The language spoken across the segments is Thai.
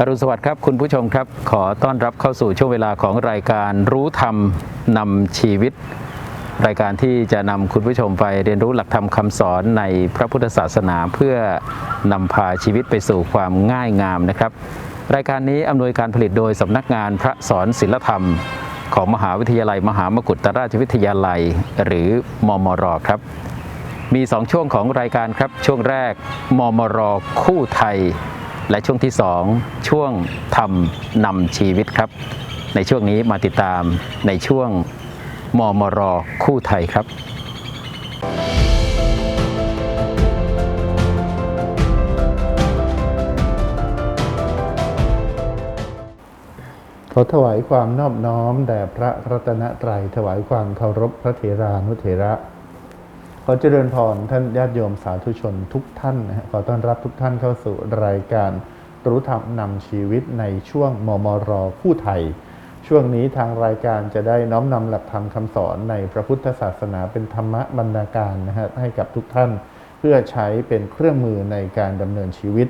อรุณสวัสดิ์ครับคุณผู้ชมครับ ขอต้อนรับเข้าสู่ช่วงเวลาของรายการรู้ธรรมนำชีวิต รายการที่จะนำคุณผู้ชมไปเรียนรู้หลักธรรมคำสอนในพระพุทธศาสนาเพื่อนำพาชีวิตไปสู่ความง่ายงามนะครับ รายการนี้อำนวยการผลิตโดยสำนักงานพระสอนศิลธรรม ของมหาวิทยาลัย มหามกุฏราชวิทยาลัย หรือมมรครับ มี 2 ช่วงของรายการครับช่วงแรกมมรคู่ไทย และช่วงที่ 2 ช่วงทำนำชีวิตครับ ในช่วงนี้มาติดตามในช่วงมมรคู่ไทยครับขอถวายความนอบน้อมแด่พระรัตนตรัยถวายความเคารพพระเถรานุเถระ ขอเจริญพรท่านญาติโยมสาธุชนทุกท่านนะขอต้อนรับทุกท่านเข้าสู่รายการรู้ธรรมนำชีวิตในช่วงมมรคู่ไทย ช่วงนี้ทางรายการจะได้น้อมนำหลักธรรมคำสอนในพระพุทธศาสนาเป็นธรรมบรรณาการนะฮะให้กับทุกท่านเพื่อใช้เป็นเครื่องมือในการดำเนินชีวิต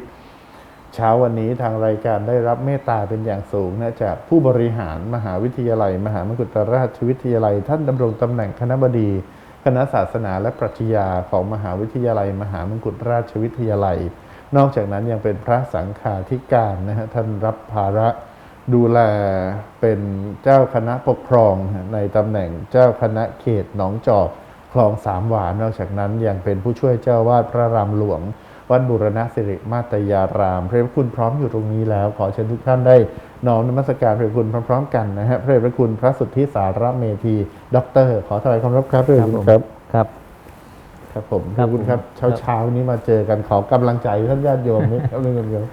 เช้าวันนี้ทางรายการได้รับเมตตาเป็นอย่างสูงนะจากผู้บริหารมหาวิทยาลัย มหามกุฏราชวิทยาลัย ท่านดำรงตำแหน่งคณบดี คณะศาสนาและปรัชญาของมหาวิทยาลัย มหามงกุฎราชวิทยาลัย นอกจากนั้นยังเป็นพระสังฆาธิการนะฮะท่านรับภาระดูแลเป็นเจ้าคณะปกครองในตำแหน่งเจ้าคณะเขตหนองจอกคลองสามหวาน นอกจากนั้นยังเป็นผู้ช่วยเจ้าวาดพระรามหลวง วัดบุรณสิริมาตยาราม พระพระคุณพร้อมอยู่ตรงนี้แล้ว ขอเชิญทุกท่านได้น้อมนมัสการพระคุณพร้อมๆกันนะฮะพระพระคุณพระสุทธิสารเมธีด็อกเตอร์ ขอถวายความรับครับพระคุณครับครับครับผมครับขอบคุณครับผมเช้าเช้าๆนี้มาเจอกันขอกำลังใจท่านญาติโยมนิดครับนึงกันครับ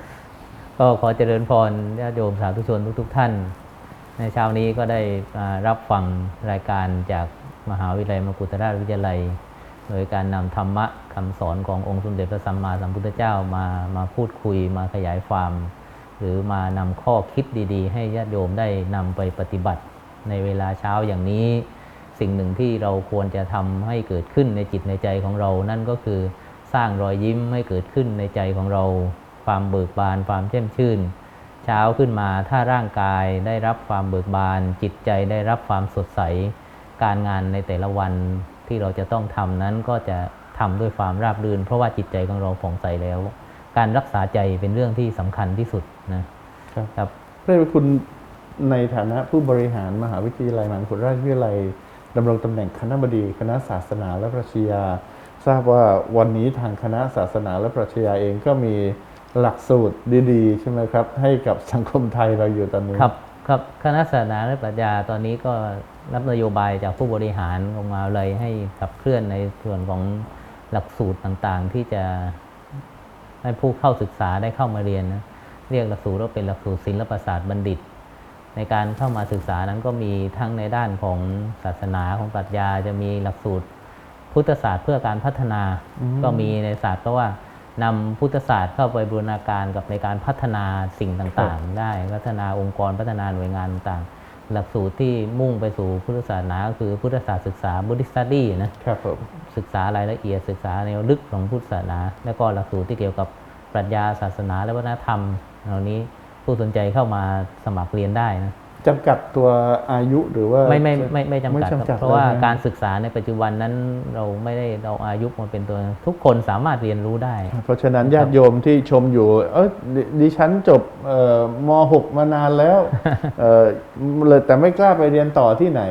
ก็ขอเจริญพรญาติโยมสาธุชนทุก ๆ ท่าน ในเช้านี้ก็ได้อ่ารับฟังรายการจากมหาวิทยาลัยมกุฏราชวิทยาลัย โดยการนำธรรมะ คำสอนขององค์สมเด็จพระสัมมาสัมพุทธเจ้ามามาพูดคุยมาขยายความ หรือมานำข้อคิดดี ๆ ให้ญาติโยมได้นำไปปฏิบัติในเวลาเช้าอย่างนี้ สิ่งหนึ่งที่เราควรจะทำให้เกิดขึ้นในจิตในใจของเรา นั่นก็คือสร้างรอยยิ้มให้เกิดขึ้นในใจของเรา ความเบิกบานความแจ่มชื่น เช้าขึ้นมาถ้าร่างกายได้รับความเบิกบาน จิตใจได้รับความสดใส การงานในแต่ละวันที่เราจะต้องทำนั้นก็จะ ทำด้วยความราบรื่น เพราะว่าจิตใจของเราผ่องใสแล้ว การรักษาใจเป็นเรื่องที่สำคัญที่สุดนะครับครับพระพระคุณในฐานะผู้บริหารมหาวิทยาลัยมหามกุฏราชวิทยาลัยดำรงตำแหน่งคณบดีคณะศาสนาและปรัชญาทราบว่าวันนี้ทางคณะศาสนาและปรัชญาเองก็มีหลักสูตรดีๆ ใช่ไหมครับ ให้กับสังคมไทยเราอยู่ตอนนี้ครับครับคณะศาสนาและปรัชญาตอนนี้ก็รับนโยบายจากผู้บริหารออกมาเลยให้ขับเคลื่อนในส่วนของ หลักสูตรต่างๆ ที่จะให้ผู้เข้าศึกษาได้เข้ามาเรียนนะเรียกหลักสูตรว่าเป็นหลักสูตรศิลปศาสตร์บัณฑิต ในการเข้ามาศึกษานั้นก็มีทั้งในด้านของศาสนาของปรัชญาจะมีหลักสูตรพุทธศาสตร์เพื่อการพัฒนาก็มีในศาสตร์ก็ว่านำพุทธศาสตร์เข้าไปบูรณาการกับในการพัฒนาสิ่งต่างๆ ได้พัฒนาองค์กรพัฒนาหน่วยงานต่างๆหลักสูตรที่มุ่งไปสู่พุทธศาสนาก็คือพุทธศาสตร์ศึกษา Buddhist Study นะครับผม ศึกษารายละเอียดศึกษาในลึกของพุทธศาสนา แล้วก็หลักสูตรที่เกี่ยวกับปรัชญาศาสนาและวัฒนธรรม เหล่านี้ผู้สนใจเข้ามาสมัครเรียนได้นะจำกัดตัวอายุหรือว่าไม่ไม่ไม่ไม่จำกัดไม่ครับจำกัดเพราะว่าลยนการศึกษาในปัจจุบันนั้นเราไม่ได้เราอายุมาเป็นตัวทุกคนสามารถเรียนรู้ได้ เพราะฉะนั้นญาติโยมที่ชมอยู่ เออดดิฉันจบเอ่อม .6 มานานแล้วเออเลยแต่ไม่กล้าไปเรียนต่อที่ไหน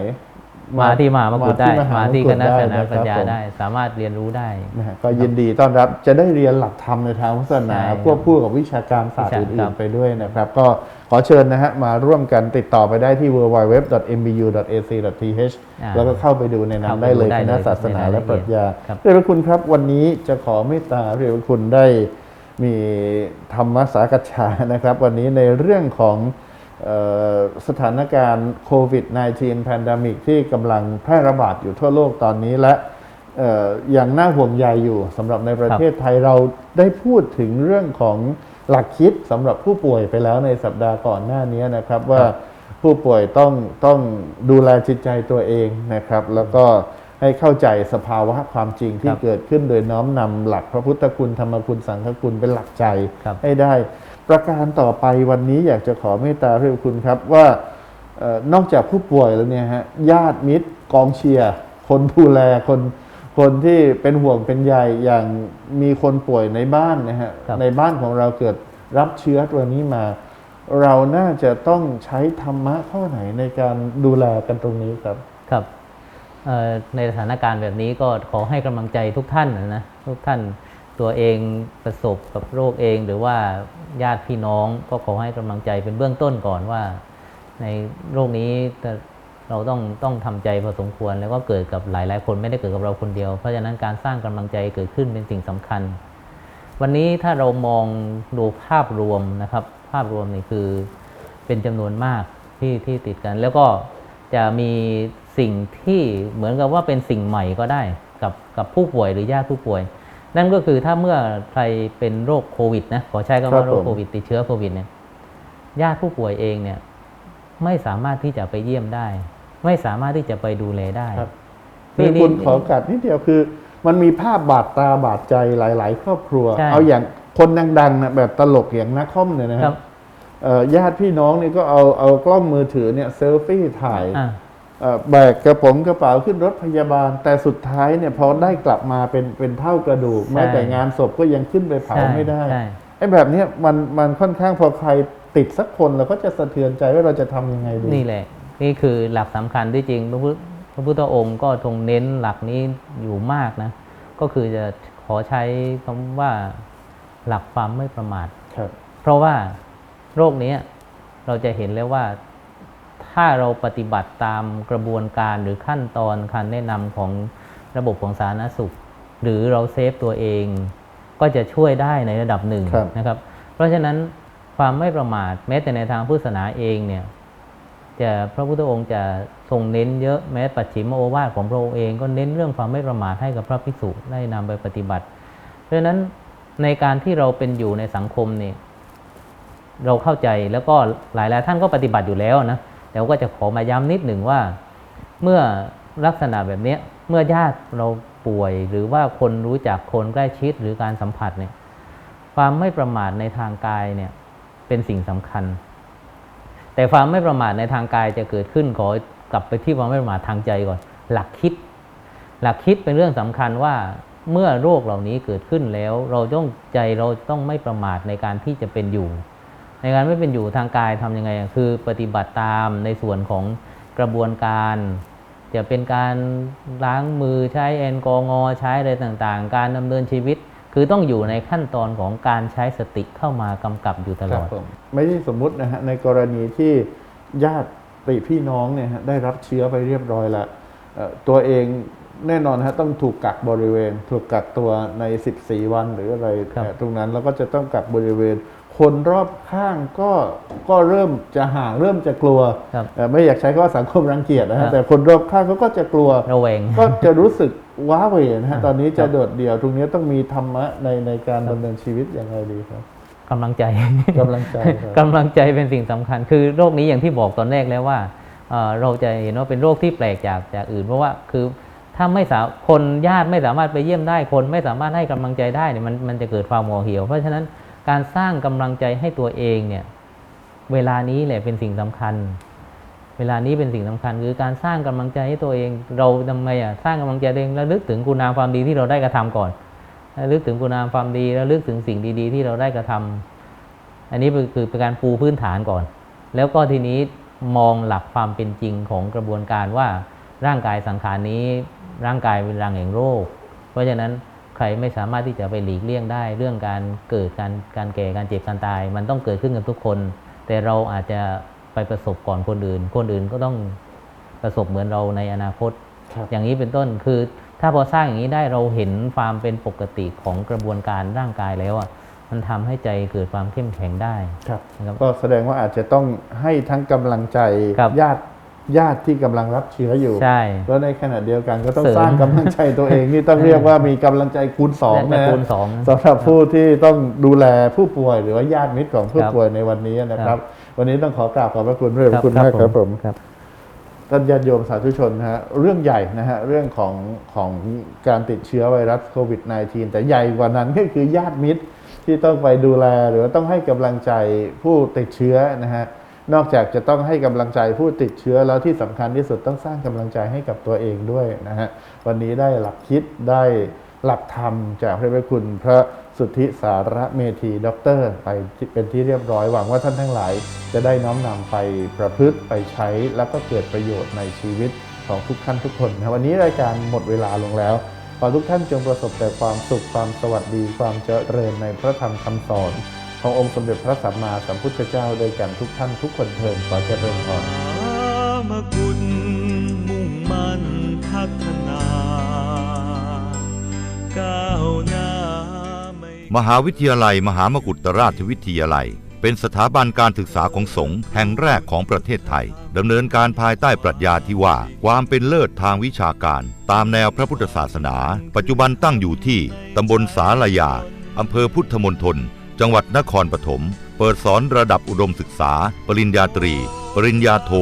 มาที่มหามกุฏได้ที่มาที่คณะศาสนาได้ปัญญาครับผมได้ สามารถเรียนรู้ได้นะฮะก็ยินดีต้อนรับจะได้เรียนหลักธรรมในทางพุทธศาสนาใช่ควบคู่กับวิชาการศาสตร์ครัอื่นบๆไปด้วยนะครับ ก็ขอเชิญนะฮะมาร่วมกันติดต่อไปได้ที่ www.mbu.ac.th อ่าแล้วก็เข้าไปดูในนั้นเข้าไปได้เลยดูได้คณะศาสนาเลยในรายละและปรัชญาครับเรียกคุณครับ วันนี้จะขอเมตตาเรียกคุณได้มีธรรมสากชานะครับ วันนี้ในเรื่องของเอ่อ สถานการณ์โควิด -19 pandemic ที่กำลังแพร่ระบาดอยู่ทั่วโลกตอนนี้และเอ่ออย่างน่าห่วงใยอยู่สำหรับในประเทศไทยเราได้พูดถึงเรื่องของหลักคิดสำหรับผู้ป่วยไปแล้วในสัปดาห์ก่อนหน้านี้นะครับว่าผู้ป่วยต้องต้องดูแลจิตใจตัวเองนะครับ แล้วก็ให้เข้าใจสภาวะความจริงที่ครับเกิดขึ้นโดยน้อมนำหลักพระพุทธคุณธรรมคุณสังฆคุณเป็นหลักใจครับให้ได้ ประการต่อไปวันนี้อยากจะขอเมตตาเรียกคุณครับว่าเออนอกจากผู้ป่วยแล้วเนี่ยฮะญาติมิตรกองเชียร์คนดูแลคนคนที่เป็นห่วงเป็นใยอย่างมีคนป่วยในบ้านนะฮะครับในบ้านของเราเกิดรับเชื้อตัวนี้มา เราน่าจะต้องใช้ธรรมะข้อไหนในการดูแลกันตรงนี้ครับครับเอ่อในสถานการณ์แบบนี้ก็ขอให้กำลังใจทุกท่านนะนะทุกท่าน ตัวเองประสบกับโรคเอง หรือว่าญาติพี่น้องก็ขอให้กำลังใจเป็นเบื้องต้นก่อนว่า ในโรคนี้เราต้องต้องทำใจพอสมควรแล้วก็เกิดกับหลายๆ คนไม่ได้เกิดกับเราคนเดียว เพราะฉะนั้นการสร้างกำลังใจเกิดขึ้นเป็นสิ่งสำคัญ วันนี้ถ้าเรามองดูภาพรวมนะครับ ภาพรวมนี่คือเป็นจำนวนมากที่ที่ติดกัน แล้วก็จะมีสิ่งที่เหมือนกับว่าเป็นสิ่งใหม่ก็ได้ กับกับผู้ป่วยหรือญาติผู้ป่วย นั่นก็คือถ้าเมื่อใครเป็นโรคโควิดนะขอใช้คำครัว่าบโรคผมโควิดติดเชื้อโควิดเนี่ยญาติผู้ป่วยเองเนี่ย ไม่สามารถที่จะไปเยี่ยมได้ ไม่สามารถที่จะไปดูแลได้ครับนี่คือคุณนี่ขอกัดนิดเดียวคือ มันมีภาพบาดตาบาดใจหลาย ๆ ครอบครัวใช่เอาอย่างคนดังๆนะแบบตลกอย่างนักคอมเนี่ยนะคครัรับบเอ่อญาติพี่น้องเนี่ยก็เอาเอากล้องมือถือเนี่ยเซลฟี่ถ่ายอ่าเอ่อ แบกกระป๋องกระเป๋าขึ้นรถพยาบาล แต่สุดท้ายเนี่ยพอได้กลับมาเป็นเป็นเท่ากระดูกใช่แม้แต่งานศพก็ยังขึ้นไปเผาใช่ไม่ได้ใช่ไอ้แบบเนี้ยมันมันค่อนข้างพอใครติดสักคนเราก็จะสะเทือนใจว่าเราจะทำยังไงดีนี่แหละ นี่คือหลักสำคัญที่จริงพระพุทธพระพุทธองค์ก็ทรงเน้นหลักนี้อยู่มากนะ ก็คือจะขอใช้คำว่าหลักความไม่ประมาทครับเพราะว่าโรคเนี้ยเราจะเห็นแล้วว่า ถ้าเราปฏิบัติตามกระบวนการหรือขั้นตอนการแนะนำของระบบของสาธารณสุข หรือเราเซฟตัวเอง ก็จะช่วยได้ในระดับหนึ่งครับนะครับ เพราะฉะนั้นความไม่ประมาทแม้แต่ในทางพุทธศาสนาเองเนี่ยจะพระพุทธองค์จะทรงเน้นเยอะแม้ปัจฉิมโอวาทของพระองค์เอง ก็เน้นเรื่องความไม่ประมาทให้กับพระภิกษุได้นำไปปฏิบัติ เพราะฉะนั้นในการที่เราเป็นอยู่ในสังคมเนี่ยเราเข้าใจแล้วก็หลายหลายๆท่านก็ปฏิบัติอยู่แล้วนะ แต่ว่าก็จะขอมาย้ำนิดหนึ่งว่า เมื่อลักษณะแบบนี้เมื่อญาติเราป่วยหรือว่าคนรู้จักคนใกล้ชิดหรือการสัมผัสเนี่ยความไม่ประมาทในทางกายเนี่ยเป็นสิ่งสำคัญ แต่ความไม่ประมาทในทางกายจะเกิดขึ้นขอกลับไปที่ความไม่ประมาททางใจก่อน หลักคิด หลักคิดเป็นเรื่องสำคัญว่าเมื่อโรคเหล่านี้เกิดขึ้นแล้ว เราต้องใจเราต้องไม่ประมาทในการที่จะเป็นอยู่ ในการไม่เป็นอยู่ทางกายทำยังไงอะคือปฏิบัติตามในส่วนของกระบวนการ จะเป็นการล้างมือใช้แอลกอฮอล์ใช้อะไรต่างๆ การดำเนินชีวิต คือต้องอยู่ในขั้นตอนของการใช้สติเข้ามากำกับอยู่ตลอดครับผมไม่ใช่สมมุตินะฮะในกรณีที่ญาติพี่น้องเนี่ยฮะได้รับเชื้อไปเรียบร้อยแล้วเอ่อตัวเองแน่นอนฮะต้องถูกกักบริเวณ ถูกกักตัวใน 14 วันหรืออะไรครับเอ่อตรงนั้นแล้วก็จะต้องกักบริเวณ คนรอบข้างก็ก็เริ่มจะห่างเริ่มจะกลัวครับเอ่อไม่อยากใช้คำว่าสังคมรังเกียจนะครัฮะบแต่คนรอบข้างเขาก็จะกลัวระแวงก็จะรู้สึกว้าเหวนะฮะตอนนี้คจะรับโดดเดี่ยวตรงนี้ต้องมีธรรมะในในการดำเนินชีวิตอย่างไรดีครับกำลังใจกำลังใจครับกำลังใจเป็นสิ่งสำคัญ คือโรคนี้อย่างที่บอกตอนแรกแล้วว่าเอ่อเราจะเห็นว่าเป็นโรคที่แปลกจากจากอื่น เพราะว่าคือถ้าไม่สาคนญาติไม่สามารถไปเยี่ยมได้คนไม่สามารถให้กำลังใจได้เนี่ยมันมันจะเกิดความห่อเหี่ยว เพราะฉะนั้น การสร้างกำลังใจให้ตัวเองเนี่ยเวลานี้แหละเป็นสิ่งสำคัญ เวลานี้เป็นสิ่งสำคัญ คือการสร้างกำลังใจให้ตัวเอง เราทำไมอะสร้างกำลังใจเองระลึกถึงคุณงามความดีที่เราได้กระทำก่อนระลึกถึงคุณงามความดีระลึกถึงสิ่งดี ๆ ที่เราได้กระทำอันนี้คือเป็นการปูพื้นฐานก่อน แล้วก็ทีนี้มองหลักความเป็นจริงของกระบวนการว่าร่างกายสังขารนี้ร่างกายเป็นรังแห่งโรค เพราะฉะนั้น ใครไม่สามารถที่จะไปหลีกเลี่ยงได้ เรื่องการเกิดการการแก่การเจ็บการตาย มันต้องเกิดขึ้นกับทุกคน แต่เราอาจจะไปประสบก่อนคนอื่น คนอื่นก็ต้องประสบเหมือนเราในอนาคตครับอย่างนี้เป็นต้นคือถ้าพอสร้างอย่างนี้ได้เราเห็นความเป็นปกติของกระบวนการร่างกายแล้วอะมันทำให้ใจเกิดความเข้มแข็งได้ครับนะครับก็แสดงว่าอาจจะต้องให้ทั้งกำลังใจครับญาติ ญาติที่กำลังรับเชื้ออยู่ ใช่ แล้วในขณะเดียวกันก็ต้องเสริมสร้างกำลังใจตัวเองนี่ต้องเรียกว่ามีกำลังใจคูณสองและนะคูณสองสำหรับผู้ที่ต้องดูแลผู้ป่วย หรือว่าญาติมิตรของผู้ครับป่วยในวันนี้นะคครัรับบวันนี้ต้องขอกราบขอบพระคุณพระเดชพระคุณมากครับผมครับท่านญาติโยมสาธุชนนะฮะเรื่องใหญ่นะฮะเรื่องของของการติดเชื้อไวรัสโควิด -19 แต่ใหญ่กว่านั้นก็คือญาติมิตรที่ต้องไปดูแลหรือว่าต้องให้กำลังใจผู้ติดเชื้อนะฮะ นอกจากจะต้องให้กำลังใจผู้ติดเชื้อแล้วที่สำคัญที่สุดต้องสร้างกำลังใจให้กับตัวเองด้วยนะฮะวันนี้ได้หลักคิดได้หลักธรรมจากพระเดชพระคุณพระสุทธิสารเมธีด็อกเตอร์ไปเป็นที่เรียบร้อยหวังว่าท่านทั้งหลาย จะได้น้อมนำไปประพฤติไปใช้แล้วก็เกิดประโยชน์ในชีวิตของทุกท่านทุกคนนะวันนี้รายการหมดเวลาลงแล้วขอทุกท่านจงประสบแต่ความสุขความสวัสดีความเจริญในพระธรรมคำสอน ขององค์สมเด็จพระสัมมาสัมพุทธเจ้าด้วยกันทุกท่านทุกคนเทินขอเจริญพรมกุลมุ่งมั่นพัฒนาก้าวหน้าไม่มหาวิทยาลัย มหามกุฏราชวิทยาลัย เป็นสถาบันการศึกษาของสงฆ์แห่งแรกของประเทศไทยดำเนินการภายใต้ปรัชญาที่ว่า ความเป็นเลิศทางวิชาการ ตามแนวพระพุทธศาสนา ปัจจุบันตั้งอยู่ที่ตำบลสาลายาอำเภอพุทธมณฑล จังหวัดนครปฐม เปิดสอนระดับอุดมศึกษา ปริญญาตรี ปริญญาโท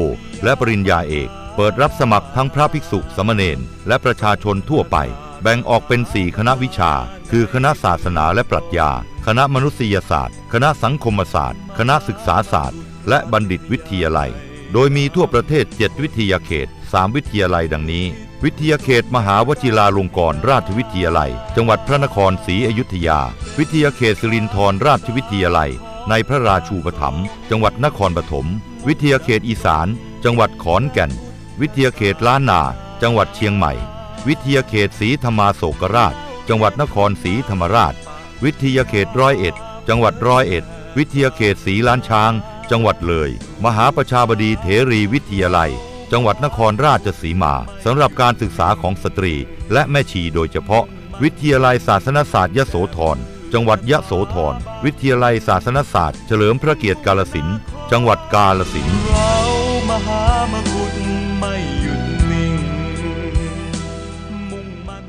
และปริญญาเอก เปิดรับสมัครทั้งพระภิกษุสามเณรและประชาชนทั่วไป แบ่งออกเป็น 4 คณะวิชา คือคณะศาสนาและปรัชญา คณะมนุษยศาสตร์ คณะสังคมศาสตร์ คณะศึกษาศาสตร์ และบัณฑิตวิทยาลัย โดยมีทั่วประเทศ 7 วิทยาเขต 3 วิทยาลัยดังนี้ วิทยาเขตมหาวชิราลงกรณราชวิทยาลัย จังหวัดพระนครศรีอยุธยา วิทยาเขตสิรินธรราชวิทยาลัย ในพระราชูปถัมภ์จังหวัดนครปฐม วิทยาเขตอีสาน จังหวัดขอนแก่น วิทยาเขตล้านนา จังหวัดเชียงใหม่ วิทยาเขตศรีธรรมาโศกราช จังหวัดนครศรีธรรมราช วิทยาเขตร้อยเอ็ด จังหวัดร้อยเอ็ด วิทยาเขตศรีล้านช้าง จังหวัดเลย มหาประชาบดีเถรีวิทยาลัย จังหวัดนครราชสีมาสำหรับการศึกษาของสตรี และแม่ชีโดยเฉพาะ วิทยาลัยศาสนศาสตร์ยโสธรจังหวัดยะโสธรวิทยาลัยศาสนศาสตร์ เฉลิมพระเกียรติกาลสินจังหวัดกาลสินเรามหามกุฏไม่หยุดนิ่งมุ่งมั่น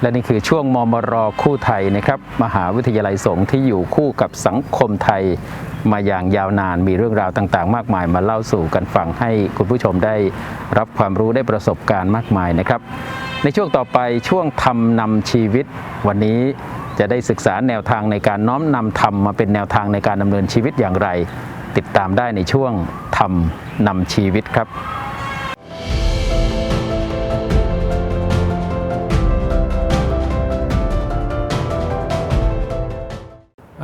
และนี่คือช่วงมมรคู่ไทยนะครับ มหาวิทยาลัยสงฆ์ที่อยู่คู่กับสังคมไทย มาอย่างยาวนานมีเรื่องราวต่างๆ มากมายมาเล่าสู่กันฟังให้คุณผู้ชมได้รับความรู้ได้ประสบการณ์มากมายนะครับ ในช่วงต่อไปช่วงทำนำชีวิต วันนี้จะได้ศึกษาแนวทางในการน้อมนำธรรมมาเป็นแนวทางในการดำเนินชีวิตอย่างไร ติดตามได้ในช่วงทำนำชีวิตครับ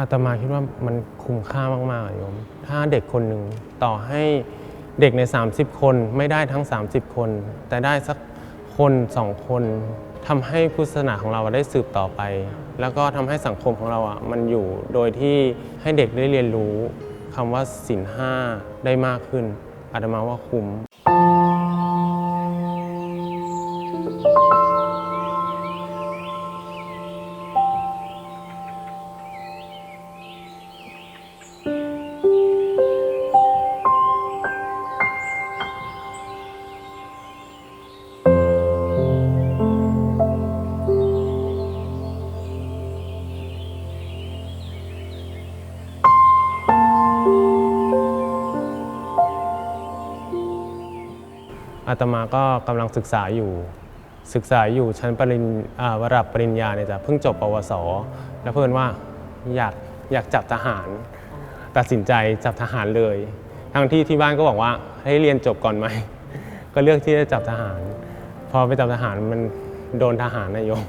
อาตมาคิดว่ามันคุ้มค่ามากๆอะโยม ถ้าเด็กคนหนึ่งต่อให้เด็กใน 30 คนไม่ได้ทั้ง 30 คน แต่ได้สักคนสองคนทำให้พุทธศาสนาของเราได้สืบต่อไป แล้วก็ทำให้สังคมของเราอะมันอยู่โดยที่ให้เด็กได้เรียนรู้คำว่าศีลห้าได้มากขึ้นอาตมาว่าคุ้ม อาตมาก็กำลังศึกษาอยู่ ศึกษาอยู่ชั้นปริญระดับปริญญาเนี่ยจ้ะเพิ่งจบปวส แล้วเพื่อนว่าอยากอยากจับทหาร ตัดสินใจจับทหารเลย ทั้งที่ที่บ้านก็บอกว่าให้เรียนจบก่อนไหม ก็เลือกที่จะจับทหาร พอไปจับทหารมันโดนทหารนายโยม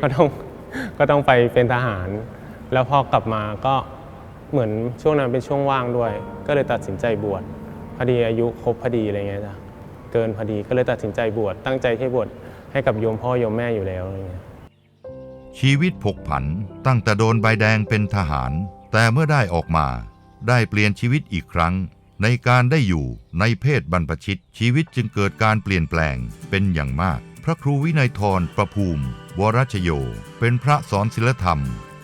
ก็ต้องก็ต้องไปเป็นทหาร แล้วพอกลับมาก็เหมือนช่วงนั้นเป็นช่วงว่างด้วย ก็เลยตัดสินใจบวชพอดีอายุครบพอดีอะไรเงี้ยจ้ะ เกินพอดี ก็เลยตัดสินใจบวชตั้งใจที่บวชให้กับโยมพ่อโยมแม่อยู่แล้วอะไรเงี้ยชีวิตผกผันตั้งแต่โดนใบแดงเป็นทหาร แต่เมื่อได้ออกมา ได้เปลี่ยนชีวิตอีกครั้ง ในการได้อยู่ในเพศบรรพชิต ชีวิตจึงเกิดการเปลี่ยนแปลงเป็นอย่างมาก พระครูวินัยทรประภูมิ วรชโย เป็นพระสอนศิลธรรม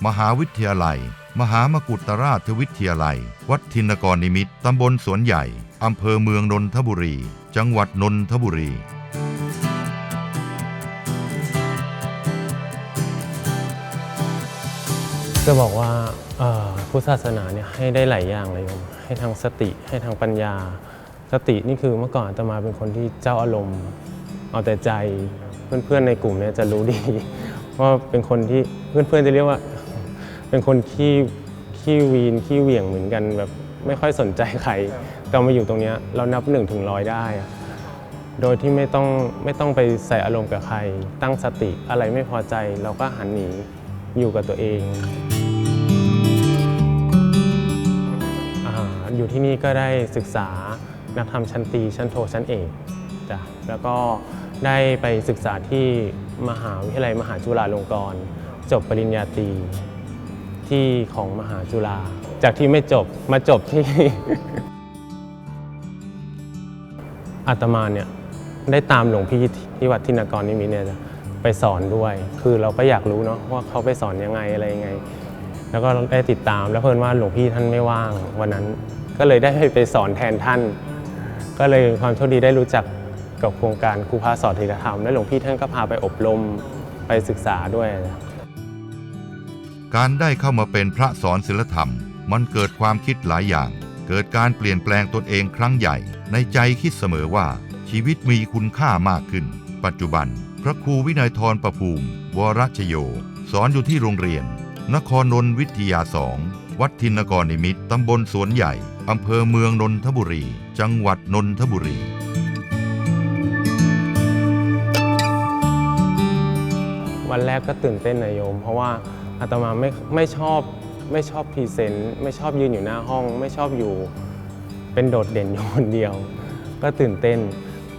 มหาวิทยาลัย มหามกุฏราชวิทยาลัย วัดทินกรนิมิตตำบลสวนใหญ่อำเภอเมืองนนทบุรี จังหวัดนนทบุรี จะบอกว่าเอ่อพุทธศาสนาเนี่ยให้ได้หลายอย่างเลยโยมให้ทางสติให้ทางปัญญา สตินี่คือเมื่อก่อนอาตมาเป็นคนที่เจ้าอารมณ์ เอาแต่ใจเพื่อนๆในกลุ่มเนี่ยจะรู้ดี ว่าเป็นคนที่เพื่อนๆจะเรียกว่า เป็นคนขี้ขี้วีนขี้เหวี่ยงเหมือนกันแบบไม่ค่อยสนใจใคร แต่มาอยู่ตรงนี้เรานับหนึ่งถึงร้อยได้ โดยที่ไม่ต้องไม่ต้องไปใส่อารมณ์กับใคร ตั้งสติอะไรไม่พอใจเราก็หันหนีอยู่กับตัวเองออยู่ที่นี่ก็ได้ศึกษานักธรรมชั้นตีชั้นโทชั้นเอกจ้ะแล้วก็ได้ไปศึกษาที่มหาวิทยาลัยมหาจุฬาลงกรณ์จบปริญญาตรีที่ของมหาจุฬาจากที่ไม่จบมาจบที่ อาตมาเนี่ยได้ตามหลวงพี่ที่วัดทินกรนิมิตเนี่ยไปสอนด้วย คือเราก็อยากรู้เนาะว่าเขาไปสอนยังไงอะไรยังไง แล้วก็ได้ติดตามแล้วเพิ่นว่าหลวงพี่ท่านไม่ว่างวันนั้น ก็เลยได้ไปสอนแทนท่าน ก็เลยความโชคดีได้รู้จักกับโครงการครูพาสอนธีรธรรมและหลวงพี่ท่านก็พาไปอบรมไปศึกษาด้วย การได้เข้ามาเป็นพระสอนศิลธรรม มันเกิดความคิดหลายอย่าง เกิดการเปลี่ยนแปลงตนเองครั้งใหญ่ ในใจคิดเสมอว่า ชีวิตมีคุณค่ามากขึ้น ปัจจุบัน พระครูวินัยทรประภูมิ วรชโย สอนอยู่ที่โรงเรียน นครนนท์วิทยาสองวัดทินกรนิมิตตำบลสวนใหญ่อำเภอเมืองนนทบุรี จังหวัดนนทบุรีวันแรกก็ตื่นเต้นนะโยม เพราะว่าอาตมาไม่ไม่ชอบ ไม่ชอบพรีเซนต์ไม่ชอบยืนอยู่หน้าห้อง ไม่ชอบอยู่เป็นโดดเด่นอยู่คนเดียว ก็ตื่นเต้น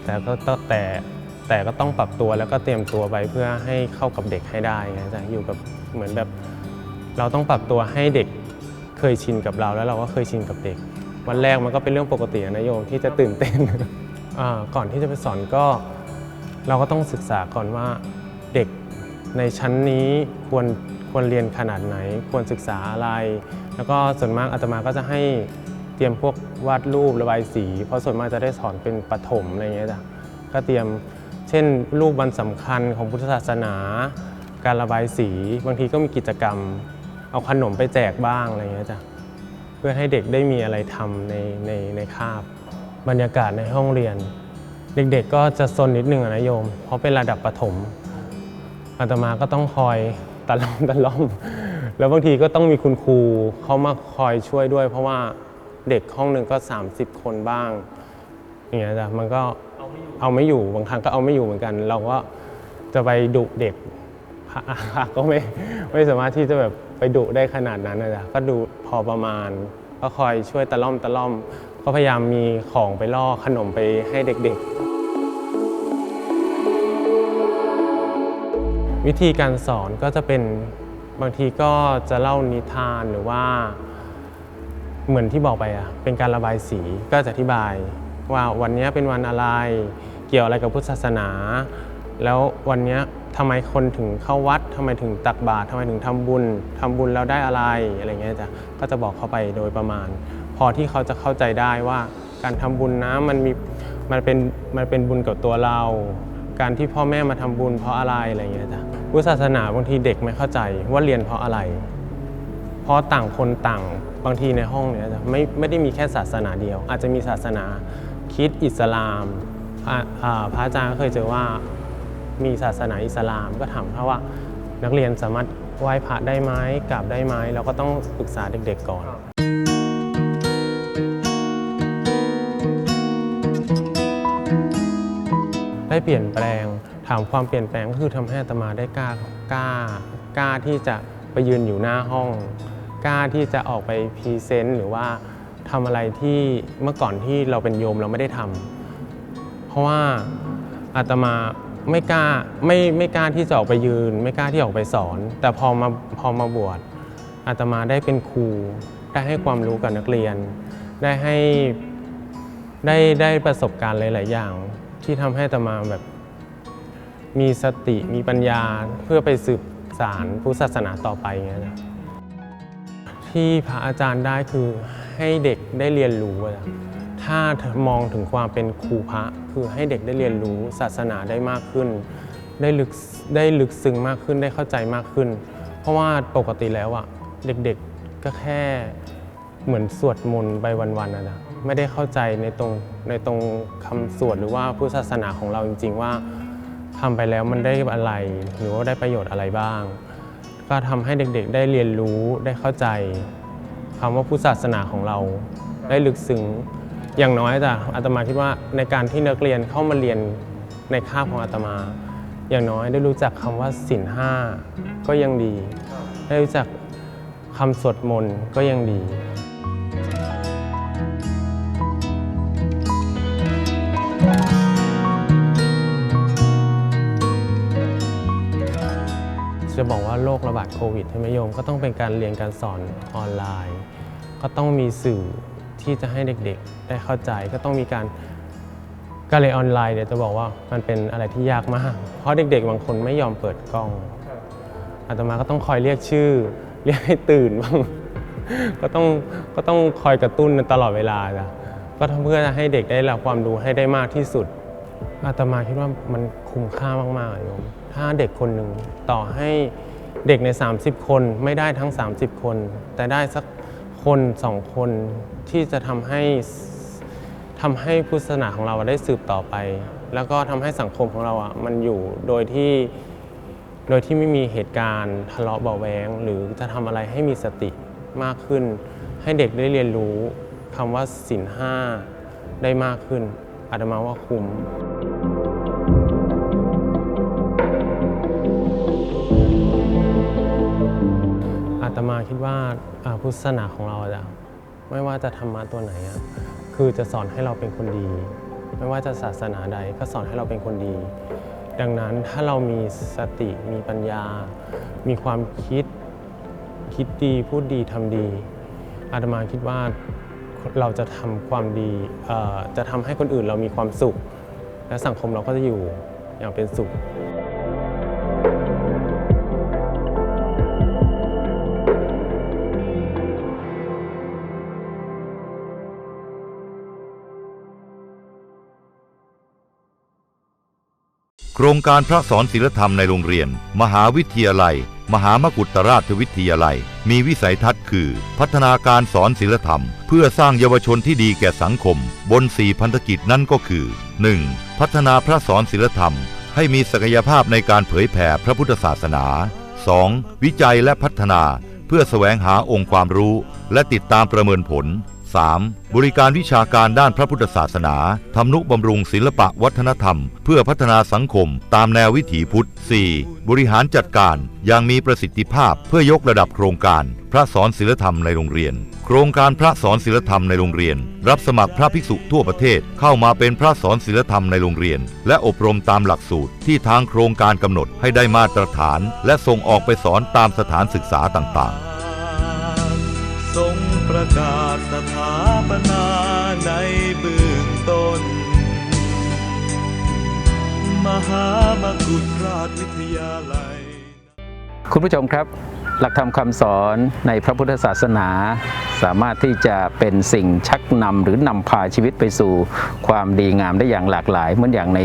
แต่ก็ต้องแต่แต่ก็ต้องปรับตัวแล้วก็เตรียมตัวไปเพื่อให้เข้ากับเด็กให้ได้ไงจะอยู่กับเหมือนแบบเราต้องปรับตัวให้เด็กเคยชินกับเราแล้วเราก็เคยชินกับเด็ก วันแรกมันก็เป็นเรื่องปกตินะโยมที่จะตื่นเต้นก่อนที่จะไปสอนก็เราก็ต้องศึกษาก่อนว่าเด็กในชั้นนี้ควร ควรเรียนขนาดไหน ควรศึกษาอะไร แล้วก็ส่วนมากอาตมาก็จะให้เตรียมพวกวาดรูประบายสี เพราะส่วนมากจะได้สอนเป็นปฐมอะไรอย่างเงี้ยจ้ะก็เตรียมเช่นรูปวันสำคัญของพุทธศาสนา การระบายสี บางทีก็มีกิจกรรม เอาขนมไปแจกบ้างอะไรอย่างเงี้ยจ้ะเพื่อให้เด็กได้มีอะไรทำในในในคาบบรรยากาศในห้องเรียน เด็กๆก็จะซนนิดนึงนะโยม เพราะเป็นระดับประถมอาตมาก็ต้องคอย ตะล่อมตะล่อม แล้วบางทีก็ต้องมีคุณครูเขามาคอยช่วยด้วย เพราะว่าเด็กห้องหนึ่งก็ 30 คนบ้างอย่างเงี้ยจ้ะมันก็เอาไม่อยู่บางครั้งก็เอาไม่อยู่เหมือนกัน เราก็จะไปดุเด็กพระก็ไม่ไม่สามารถที่จะแบบไปดุได้ขนาดนั้นนะจ๊ะก็ดูพอประมาณ ก็คอยช่วยตะล่อมตะล่อม ก็พยายามมีของไปล่อขนมไปให้เด็กๆ วิธีการสอนก็จะเป็นบางทีก็จะเล่านิทานหรือว่า เหมือนที่บอกไปอะเป็นการระบายสีก็จะอธิบาย ว่าวันนี้เป็นวันอะไร เกี่ยวอะไรกับพุทธศาสนา แล้ววันนี้ทำไมคนถึงเข้าวัดทำไมถึงตักบาตรทำไมถึงทำบุญทำบุญแล้วได้อะไรอะไรเงี้ยจ้ะก็จะบอกเขาไปโดยประมาณ พอที่เขาจะเข้าใจได้ว่าการทำบุญนะมันมีมันเป็นมันเป็นบุญกับตัวเรา การที่พ่อแม่มาทำบุญเพราะอะไรอะไรเงี้ยจ้ะพุทธศาสนาบางทีเด็กไม่เข้าใจว่าเรียนเพราะอะไร เพราะต่างคนต่างบางทีในห้องเนี่ยจะไม่ไม่ได้มีแค่ศาสนาเดียว อาจจะมีศาสนาคิดอิสลามอ่าพระอาจารย์ก็เคยเจอว่ามีศาสนาอิสลามก็ถามเขาว่า นักเรียนสามารถไหว้พระได้ไหมกราบได้ไหมเราก็ต้องปรึกษาเด็กๆก่อน ได้เปลี่ยนแปลง ถามความเปลี่ยนแปลงก็คือทำให้อาตมาได้กล้ากล้ากล้าที่จะไปยืนอยู่หน้าห้อง กล้าที่จะออกไปพรีเซนต์หรือว่าทำอะไรที่เมื่อก่อนที่เราเป็นโยมเราไม่ได้ทำพราะว่าอาตมาไม่กล้าไม่ไม่กล้าที่จะออกไปยืน ไม่กล้าที่ออกไปสอน แต่พอมาพอมาบวชอาตมาได้เป็นครู ได้ให้ความรู้กับนักเรียน ได้ให้ได้ได้ประสบการณ์หลาย ๆ อย่าง ที่ทำให้ตมาแบบ มีสติมีปัญญาเพื่อไปสืบสารพุทธศาสนาต่อไปอย่างเงี้ยนะที่พระอาจารย์ได้คือให้เด็กได้เรียนรู้อะนะถ้ามองถึงความเป็นครูพระ คือให้เด็กได้เรียนรู้ศาสนาได้มากขึ้น ได้ลึกได้ลึกซึ้งมากขึ้นได้เข้าใจมากขึ้น เพราะว่าปกติแล้วอะเด็กๆก็แค่เหมือนสวดมนต์ไปวันๆนะนะ ไม่ได้เข้าใจในตรงในตรงคำสวดหรือว่าพุทธศาสนาของเราจริง ๆ ว่าทำไปแล้วมันได้อะไร หรือว่าได้ประโยชน์อะไรบ้าง ก็ทำให้เด็กๆ ได้เรียนรู้ได้เข้าใจคำว่าพุทธศาสนาของเรา ได้ลึกซึ้งอย่างน้อยแต่อาตมาคิดว่าในการที่นักเรียนเข้ามาเรียนในคาบของอาตมา อย่างน้อยได้รู้จักคำว่าศีลห้าก็ยังดี ได้รู้จักคำสวดมนต์ก็ยังดี รคระบาดโควิดใช่ไหมโยมก็ต้องเป็นการเรียนการสอนออนไลน์ ก็ต้องมีสื่อที่จะให้เด็กๆ ได้เข้าใจก็ต้องมีการการเรียนออนไลน์เดี๋ยวจะบอกว่ามันเป็นอะไรที่ยากมาก เพราะเด็กๆ บางคนไม่ยอมเปิดกล้องอาตมาก็ต้องคอยเรียกชื่อ เรียกให้ตื่นบ้างก็ต้องก็ต้องคอยกระตุ้นตลอดเวลาจ้ะก็ทำเพื่อให้เด็กได้รับความรู้ให้ได้มากที่สุดอาตมาคิดว่ามันคุ้มค่ามากๆอะโยม ถ้าเด็กคนหนึ่งต่อให้ เด็กใน 30 คนไม่ได้ทั้ง 30 คน แต่ได้สักคนสองคนที่จะทำให้ทำให้พุทธศาสนาของเราได้สืบต่อไป แล้วก็ทำให้สังคมของเราอะมันอยู่โดยที่โดยที่ไม่มีเหตุการณ์ทะเลาะเบาแวงหรือจะทำอะไรให้มีสติมากขึ้น ให้เด็กได้เรียนรู้คำว่าศีลห้าได้มากขึ้นอาตมาว่าคุ้ม ตมาคิดว่าพุทธศาสนาของเราอะไม่ว่าจะธรรมะตัวไหนอะคือจะสอนให้เราเป็นคนดี ไม่ว่าจะศาสนาใดก็สอนให้เราเป็นคนดี ดังนั้นถ้าเรามีสติมีปัญญา มีความคิดคิดดีพูดดีทำดีอาตมาคิดว่าเราจะทำความดีจะทำให้คนอื่นเรามีความสุข และสังคมเราก็จะอยู่อย่างเป็นสุข โครงการพระสอนศิลธรรมในโรงเรียน มหาวิทยาลัย มหามกุฏราชวิทยาลัย มีวิสัยทัศน์คือ พัฒนาการสอนศิลธรรม เพื่อสร้างเยาวชนที่ดีแก่สังคม บนสี่พันธกิจนั่นก็คือ 1. พัฒนาพระสอนศิลธรรม ให้มีศักยภาพในการเผยแผ่พระพุทธศาสนา 2. วิจัยและพัฒนา เพื่อแสวงหาองค์ความรู้ และติดตามประเมินผล 3. บริการวิชาการด้านพระพุทธศาสนาทำนุบำรุงศิลปะวัฒนธรรม เพื่อพัฒนาสังคม ตามแนววิถีพุทธ 4. บริหารจัดการอย่างมีประสิทธิภาพเพื่อยกระดับโครงการ พระสอนศิลธรรมในโรงเรียน โครงการพระสอนศิลธรรมในโรงเรียน รับสมัครพระภิกษุทั่วประเทศเข้ามาเป็นพระสอนศิลธรรมในโรงเรียน และอบรมตามหลักสูตรที่ทางโครงการกำหนดให้ได้มาตรฐาน และส่งออกไปสอนตามสถานศึกษาต่างๆทรง ประกาศสถาปนาในเบื้องต้น มหามกุฏราชวิทยาลัย คุณผู้ชมครับ หลักธรรมคำสอนในพระพุทธศาสนา สามารถที่จะเป็นสิ่งชักนำหรือนำพาชีวิตไปสู่ความดีงามได้อย่างหลากหลาย เหมือนอย่างใน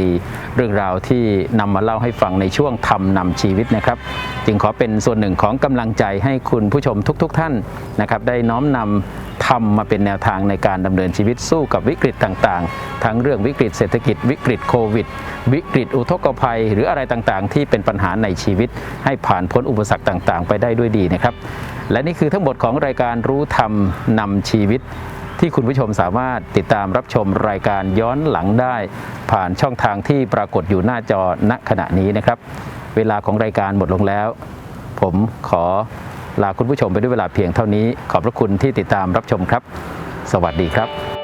เรื่องราวที่นำมาเล่าให้ฟังในช่วงธรรมนำชีวิตนะครับ จึงขอเป็นส่วนหนึ่งของกำลังใจให้คุณผู้ชมทุกๆท่านนะครับ ได้น้อมนำ รมมาเป็นแนวทางในการดำเนินชีวิตสู้กับวิกฤตต่างๆ ทั้งเรื่องวิกฤตเศรษฐกิจ วิกฤตโควิด วิกฤตอุทกภัย หรืออะไรต่างๆ ที่เป็นปัญหาในชีวิต ให้ผ่านพ้นอุปสรรคต่างๆ ไปได้ด้วยดีนะครับ และนี่คือทั้งหมดของรายการรู้ธรรมนำชีวิตที่คุณผู้ชมสามารถติดตามรับชมรายการย้อนหลังได้ ผ่านช่องทางที่ปรากฏอยู่หน้าจอณขณะนี้นะครับ เวลาของรายการหมดลงแล้ว ผมขอ ลาคุณผู้ชมไปด้วยเวลาเพียงเท่านี้ ขอบพระคุณที่ติดตามรับชมครับ สวัสดีครับ